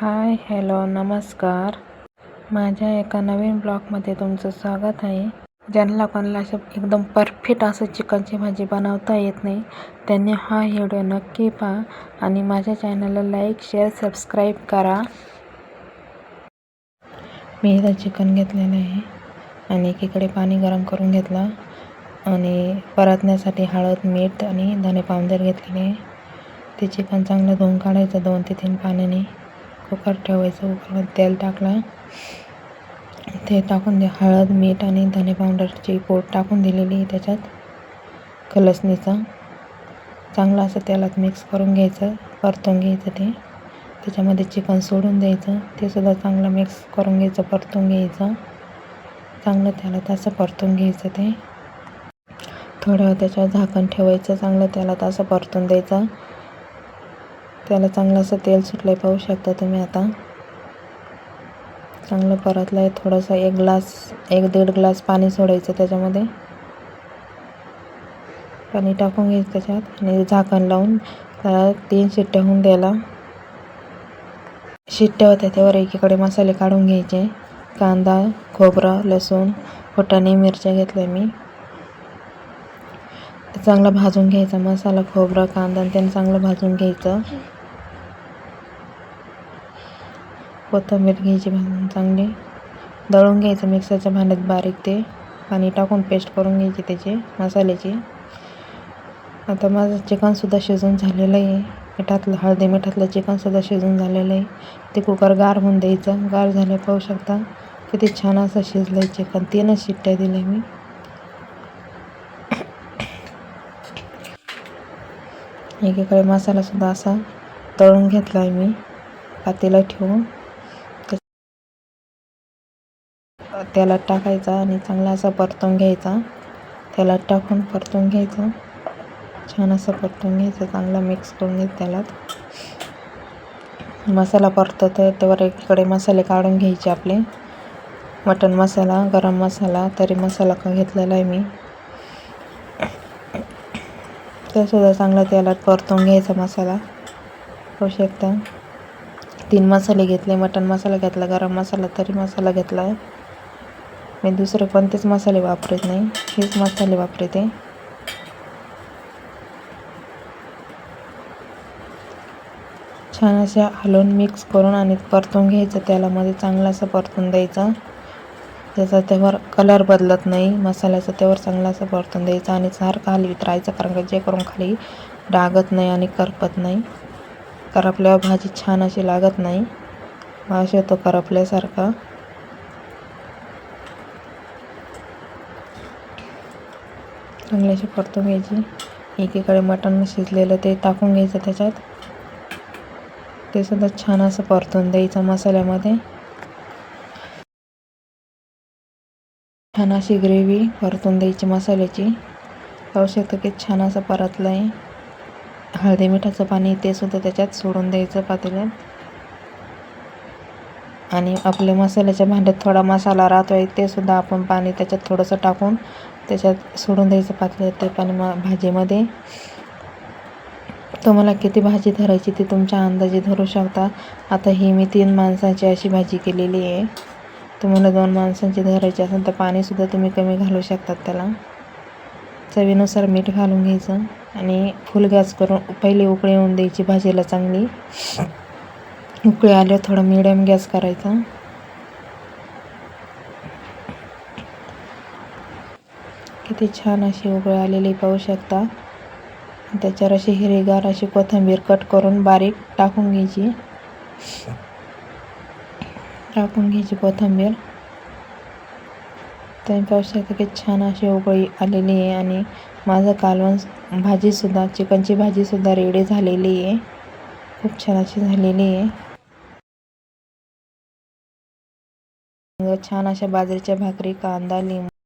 Hi hello नमस्कार. माझ्या एका नवीन ब्लॉगमध्ये तुमचं स्वागत आहे. ज्यांना कोणाला असं एकदम परफेक्ट असं चिकनची भाजी बनवता येत नाही त्यांनी हा व्हिडिओ नक्की पहा आणि माझ्या चॅनलला लाईक शेअर सबस्क्राईब करा. मी इथं चिकन घेतलेलं आहे आणि एकीकडे पाणी गरम करून घेतलं आणि परतण्यासाठी हळद मीठ आणि धने पावडर घेतलेले आहे. ते चिकन चांगलं धुवून काढायचं दोन ते तीन पाण्याने. कुकर ठेवायचं कुकरमध्ये तेल टाकलं. ते टाकून दे हळद मीठ आणि धने पावडरची पोट टाकून दिलेली त्याच्यात. कलसणीचं चांगलं असं तेलात मिक्स करून घ्यायचं परतून घ्यायचं ते. त्याच्यामध्ये चिकन सोडून द्यायचं. ते सुद्धा चांगलं मिक्स करून घ्यायचं परतून घ्यायचं. चांगलं त्याला असं परतून घ्यायचं ते. थोडं त्याच्यावर झाकण ठेवायचं चांगलं त्याला असं परतून द्यायचं. त्याला चांगलं असं तेल सुटलं आहे पाहू शकता तुम्ही आता. चांगलं परतलं आहे थोडंसं एक ग्लास एक दीड ग्लास पाणी सोडायचं त्याच्यामध्ये. पाणी टाकून घ्यायचं त्याच्यात आणि झाकण लावून त्याला तीन शिट्ट्या होऊन द्यायला. शिट्ट्या होत्या त्यावर एकीकडे मसाले काढून घ्यायचे. कांदा खोबरं लसूण फुटाणे मिरच्या घेतल्या मी. चांगलं भाजून घ्यायचा मसाला खोबरं कांदा त्याने चांगलं भाजून घ्यायचं. कोथिंबीर घ्यायची भाजून चांगली दळून घ्यायचं मिक्सरच्या भांड्यात बारीक ते पाणी टाकून पेस्ट करून घ्यायची त्याची मसाल्याची. आता माझं चिकनसुद्धा शिजून झालेलं आहे. मिठातलं हळदी मिठातलं चिकनसुद्धा शिजून झालेलं आहे. ते कुकर गार होऊन द्यायचं. गार झालं पाहू शकता किती छान असं शिजलं आहे चिकन. तीनच शिट्ट्या दिल्या मी. एकीकडे मसालासुद्धा असा तळून घेतला आहे मी. पातेला ठेवून. तेलात टाकायचा आणि चांगला असा परतून घ्यायचा. तेलात टाकून परतून घ्यायचं. छान असं परतून घ्यायचं. चांगला मिक्स करून घ्यायचं त्यालात मसाला परततो त्यावर एकीकडे मसाले काढून घ्यायचे आपले. मटन मसाला गरम मसाला तरी मसाला का घेतलेला आहे मी. सुद्धा चांगला तेलात परतून घ्यायचा मसाला. होऊ शकता. तीन मसाले घेतले. मटन मसाला घेतला गरम मसाला तरी मसाला घेतला. आहे मी दुसरे कोणतेच मसाले वापरत नाही. हेच मसाले वापरते. छान असे हलवून मिक्स करून आणि परतून घ्यायचं. त्यालामध्ये चांगला असं परतून द्यायचं. त्याचा त्यावर कलर बदलत नाही. मसाल्याचा त्यावर चांगला असं परतून द्यायचं आणि सारखं हलवीत राहायचं कारण का जे करून खाली डागत नाही आणि करपत नाही. करपल्यावर भाजी छान अशी लागत नाही. वास येतो करपल्यासारखा. चांगले असे परतून घ्यायची. एकीकडे मटण शिजलेलं ते टाकून घ्यायचं त्याच्यात. ते सुद्धा छान असं परतून द्यायचं मसाल्यामध्ये. छान अशी ग्रेव्ही परतून द्यायची मसाल्याची. पाहू शकतो की छान असं परतलं आहे हळदी मिठाचं पाणी ते सुद्धा त्याच्यात सोडून द्यायचं पातेल्यात. आणि आपल्या मसाल्याच्या भांड्यात थोडा मसाला राहतो आहे ते सुद्धा आपण पाणी त्याच्यात थोडंसं टाकून त्याच्यात सोडून द्यायचं पातेल्यात ते पाणी म भाजीमध्ये. तुम्हाला किती भाजी धरायची ती तुमच्या अंदाजे धरू शकता. आता ही मी तीन माणसांची अशी भाजी केलेली आहे. तुम्हाला दोन माणसांची धरायची असेल तर पाणीसुद्धा तुम्ही कमी घालू शकतात त्याला. चवीनुसार मीठ घालून घ्यायचं आणि फुल गॅस करून पहिले उकळी येऊन द्यायची भाजीला चांगली. उकळी आल्यावर थोडा मिडियम गॅस करायचा. किती छान अशी उकळी आलेली पाहू शकता. त्याच्यावर अशी हिरवीगार अशी कोथिंबीर कट करून बारीक टाकून घ्यायची. टाकून घ्यायची कोथिंबीर. तुम्ही पाहू शकता की छान अशी उकळी आलेली आहे आणि माझं कालवण भाजीसुद्धा चिकनची भाजीसुद्धा रेडी झालेली आहे. खूप छान अशी झालेली आहे. छान अशा बाजरीच्या भाकरी कांदा लिंबू